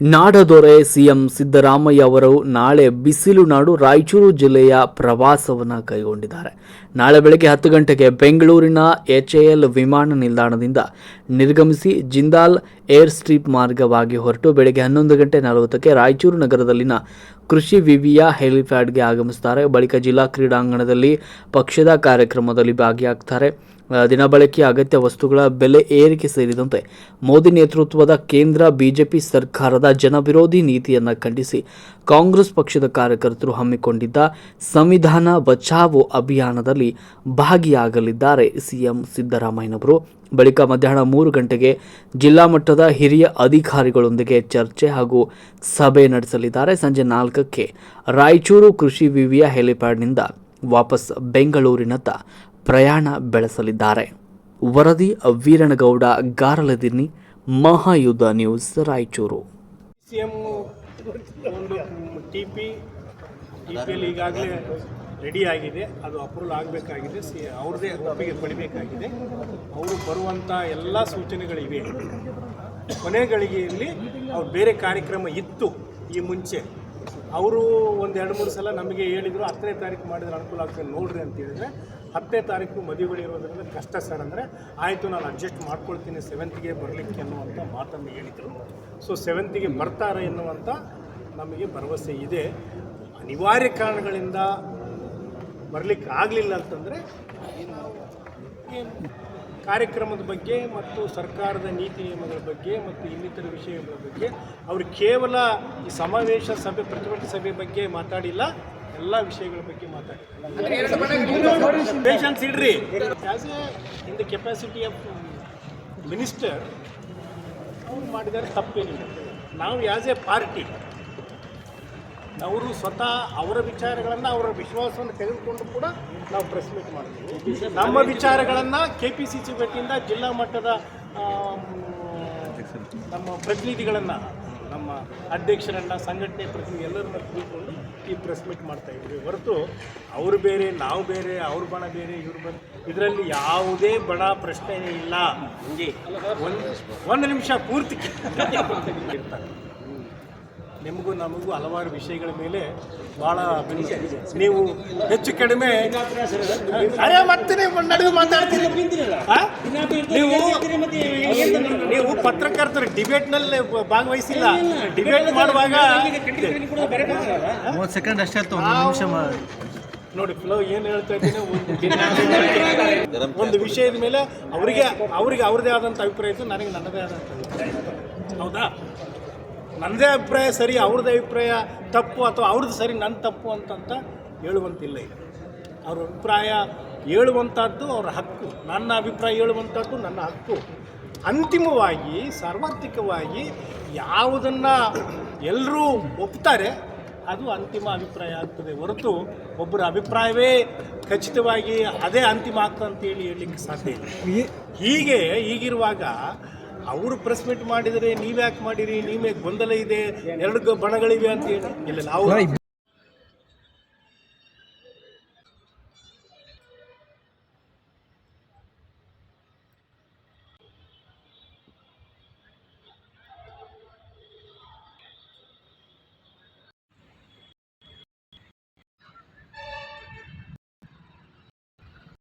ನಾಡದೊರೆ CM Siddaramaiah ಅವರು ನಾಳೆ ಬಿಸಿಲು ನಾಡು ರಾಯಚೂರು ಜಿಲ್ಲೆಯ ಪ್ರವಾಸವನ್ನು ಕೈಗೊಂಡಿದ್ದಾರೆ. ನಾಳೆ ಬೆಳಗ್ಗೆ ಹತ್ತು ಗಂಟೆಗೆ ಬೆಂಗಳೂರಿನ ಎಚ್ಎಎಲ್ ವಿಮಾನ ನಿಲ್ದಾಣದಿಂದ ನಿರ್ಗಮಿಸಿ ಜಿಂದಾಲ್ ಏರ್ ಸ್ಟ್ರೀಪ್ ಮಾರ್ಗವಾಗಿ ಹೊರಟು ಬೆಳಗ್ಗೆ ಹನ್ನೊಂದು ಗಂಟೆ ನಲವತ್ತಕ್ಕೆ ರಾಯಚೂರು ನಗರದಲ್ಲಿನ ಕೃಷಿ ವಿವಿಯ ಹೆಲಿಪ್ಯಾಡ್ಗೆ ಆಗಮಿಸುತ್ತಾರೆ ಬಳಿಕ ಜಿಲ್ಲಾ ಕ್ರೀಡಾಂಗಣದಲ್ಲಿ ಪಕ್ಷದ ಕಾರ್ಯಕ್ರಮದಲ್ಲಿ ಭಾಗಿಯಾಗ್ತಾರೆ. ದಿನಬಳಕೆಯ ಅಗತ್ಯ ವಸ್ತುಗಳ ಬೆಲೆ ಏರಿಕೆ ಸೇರಿದಂತೆ ಮೋದಿ ನೇತೃತ್ವದ ಕೇಂದ್ರ ಬಿಜೆಪಿ ಸರ್ಕಾರದ ಜನವಿರೋಧಿ ನೀತಿಯನ್ನು ಖಂಡಿಸಿ ಕಾಂಗ್ರೆಸ್ ಪಕ್ಷದ ಕಾರ್ಯಕರ್ತರು ಹಮ್ಮಿಕೊಂಡಿದ್ದ ಸಂವಿಧಾನ ಬಚಾವೋ ಅಭಿಯಾನದಲ್ಲಿ ಭಾಗಿಯಾಗಲಿದ್ದಾರೆ ಸಿಎಂ ಸಿದ್ದರಾಮಯ್ಯನವರು. ಬಳಿಕ ಮಧ್ಯಾಹ್ನ ಮೂರು ಗಂಟೆಗೆ ಜಿಲ್ಲಾ ಮಟ್ಟದ ಹಿರಿಯ ಅಧಿಕಾರಿಗಳೊಂದಿಗೆ ಚರ್ಚೆ ಹಾಗೂ ಸಭೆ ನಡೆಸಲಿದ್ದಾರೆ. ಸಂಜೆ ನಾಲ್ಕಕ್ಕೆ ರಾಯಚೂರು ಕೃಷಿ ವಿವಿಯ ಹೆಲಿಪ್ಯಾಡ್ನಿಂದ ವಾಪಸ್ ಬೆಂಗಳೂರಿನತ್ತ ಪ್ರಯಾಣ ಬೆಳೆಸಲಿದ್ದಾರೆ. ವರದಿ Veeranagouda Garaladinni Mahayuddha news, Raichur. CM T P ಈಗಾಗಲೇ ರೆಡಿ ಆಗಿದೆ. ಅದು ಅಪ್ರೂವಲ್ ಆಗಬೇಕಾಗಿದೆ. ಸಿ ಅವ್ರದ್ದೇ ಒಪ್ಪಿಗೆ ಪಡಿಬೇಕಾಗಿದೆ. ಅವರು ಬರುವಂಥ ಎಲ್ಲ ಸೂಚನೆಗಳಿವೆ. ಕೊನೆಗಳಿಗೆ ಗಳಿಗೆಯಲ್ಲಿ ಅವ್ರು ಬೇರೆ ಕಾರ್ಯಕ್ರಮ ಇತ್ತು ಈ ಮುಂಚೆ. ಅವರು ಒಂದು ಎರಡು ಮೂರು ಸಲ ನಮಗೆ ಹೇಳಿದರು, ಹತ್ತನೇ ತಾರೀಕು ಮಾಡಿದ್ರೆ ಅನುಕೂಲ ಆಗ್ತದೆ ನೋಡ್ರಿ ಅಂತ ಹೇಳಿದ್ರೆ, ಹತ್ತನೇ ತಾರೀಕು ಮದುವೆಗಳಿರೋದ್ರಿಂದ ಕಷ್ಟ ಸರ್ ಅಂದರೆ, ಆಯಿತು ನಾನು ಅಡ್ಜಸ್ಟ್ ಮಾಡ್ಕೊಳ್ತೀನಿ ಸೆವೆಂತ್ಗೆ ಬರಲಿಕ್ಕೆ ಅನ್ನುವಂಥ ಮಾತನ್ನು ಹೇಳಿದರು. ಸೊ ಸೆವೆಂತಿಗೆ ಬರ್ತಾರೆ ಎನ್ನುವಂಥ ನಮಗೆ ಭರವಸೆ ಇದೆ. ಅನಿವಾರ್ಯ ಕಾರಣಗಳಿಂದ ಬರಲಿಕ್ಕೆ ಆಗಲಿಲ್ಲ ಅಂತಂದರೆ ಕಾರ್ಯಕ್ರಮದ ಬಗ್ಗೆ ಮತ್ತು ಸರ್ಕಾರದ ನೀತಿ ನಿಯಮಗಳ ಬಗ್ಗೆ ಮತ್ತು ಇನ್ನಿತರ ವಿಷಯಗಳ ಬಗ್ಗೆ ಅವರು ಕೇವಲ ಈ ಸಮಾವೇಶ ಸಭೆ ಪ್ರತಿಭಟನೆ ಸಭೆ ಬಗ್ಗೆ ಮಾತಾಡಿಲ್ಲ, ಎಲ್ಲ ವಿಷಯಗಳ ಬಗ್ಗೆ ಮಾತಾಡಿಲ್ಲ. Patience as a in the capacity of minister ಅವ್ರು ಮಾಡಿದರೆ ತಪ್ಪೇನಿಲ್ಲ. ನಾವು ಆ್ಯಸ್ ಎ ಪಾರ್ಟಿ ಅವರು ಸ್ವತಃ ಅವರ ವಿಚಾರಗಳನ್ನು ಅವರ ವಿಶ್ವಾಸವನ್ನು ತೆಗೆದುಕೊಂಡು ಕೂಡ ನಾವು ಪ್ರೆಸ್ ಮೀಟ್ ಮಾಡ್ತೀವಿ. ನಮ್ಮ ವಿಚಾರಗಳನ್ನು ಕೆ ಪಿ ಸಿ ಸಿ ವತಿಯಿಂದ ಜಿಲ್ಲಾ ಮಟ್ಟದ ನಮ್ಮ ಪ್ರತಿನಿಧಿಗಳನ್ನು ನಮ್ಮ ಅಧ್ಯಕ್ಷರನ್ನು ಸಂಘಟನೆ ಪ್ರತಿನಿಧಿ ಎಲ್ಲರನ್ನ ಕೂತ್ಕೊಂಡು ಈ ಪ್ರೆಸ್ ಮೀಟ್ ಮಾಡ್ತಾ ಇದ್ವಿ ಹೊರತು ಅವರು ಬೇರೆ ನಾವು ಬೇರೆ ಅವ್ರ ಬಣ ಬೇರೆ ಇವ್ರು ಬಣ ಇದರಲ್ಲಿ ಯಾವುದೇ ಬಡ ಪ್ರಶ್ನೆ ಇಲ್ಲ. ಒಂದು ಒಂದು ನಿಮಿಷ ಪೂರ್ತಿ ಇರ್ತಾರೆ. ನಿಮಗೂ ನಮಗೂ ಹಲವಾರು ವಿಷಯಗಳ ಮೇಲೆ ಭಾಳ ನೀವು ಹೆಚ್ಚು ಕಡಿಮೆ ಅರೆ ಮತ್ತೆ ನೀವು ನಡುವೆ ಮಾತಾಡ್ತೀರಿ? ನೀವು ನೀವು ಪತ್ರಕರ್ತರು ಡಿಬೇಟ್ನಲ್ಲಿ ಭಾಗವಹಿಸಿಲ್ಲ ಡಿಬೇಟ್ ಮಾಡುವಾಗ ಮೂವತ್ತು ಸೆಕೆಂಡ್ ಅಷ್ಟೇ ನಿಮಿಷ ನೋಡಿ ಫ್ಲೋ ಏನು ಹೇಳ್ತಾ ಇದ್ದೀನಿ ಒಂದು ವಿಷಯದ ಮೇಲೆ ಅವರಿಗೆ ಅವರಿಗೆ ಅವ್ರದೇ ಆದಂಥ ಅಭಿಪ್ರಾಯ ಇತ್ತು ನನಗೆ ನನ್ನದೇ ಆದಂತ ಅಭಿಪ್ರಾಯ ಇತ್ತು. ಹೌದಾ ನನ್ನದೇ ಅಭಿಪ್ರಾಯ ಸರಿ ಅವ್ರದ್ದು ಅಭಿಪ್ರಾಯ ತಪ್ಪು ಅಥವಾ ಅವ್ರದ್ದು ಸರಿ ನನ್ನ ತಪ್ಪು ಅಂತಂತ ಹೇಳುವಂತಿಲ್ಲ ಈಗ. ಅವ್ರ ಅಭಿಪ್ರಾಯ ಹೇಳುವಂಥದ್ದು ಅವರ ಹಕ್ಕು. ನನ್ನ ಅಭಿಪ್ರಾಯ ಹೇಳುವಂಥದ್ದು ನನ್ನ ಹಕ್ಕು. ಅಂತಿಮವಾಗಿ ಸಾರ್ವತ್ರಿಕವಾಗಿ ಯಾವುದನ್ನು ಎಲ್ಲರೂ ಒಪ್ತಾರೆ ಅದು ಅಂತಿಮ ಅಭಿಪ್ರಾಯ ಆಗ್ತದೆ ಹೊರತು ಒಬ್ಬರ ಅಭಿಪ್ರಾಯವೇ ಖಚಿತವಾಗಿ ಅದೇ ಅಂತಿಮ ಆಗ್ತದೆ ಅಂತೇಳಿ ಹೇಳಲಿಕ್ಕೆ ಸಾಧ್ಯ ಇಲ್ಲ. ಹೀಗೆ ಹೀಗಿರುವಾಗ ಅವರು ಪ್ರೆಸ್ ಮೀಟ್ ಮಾಡಿದರೆ ನೀವ್ಯಾಕೆ ಮಾಡಿರಿ? ನೀವೇ ಗೊಂದಲ ಇದೆ? ಎರಡು ಬಣಗಳಿವೆ ಅಂತ ಹೇಳಿ. ಇಲ್ಲ, ನಾವು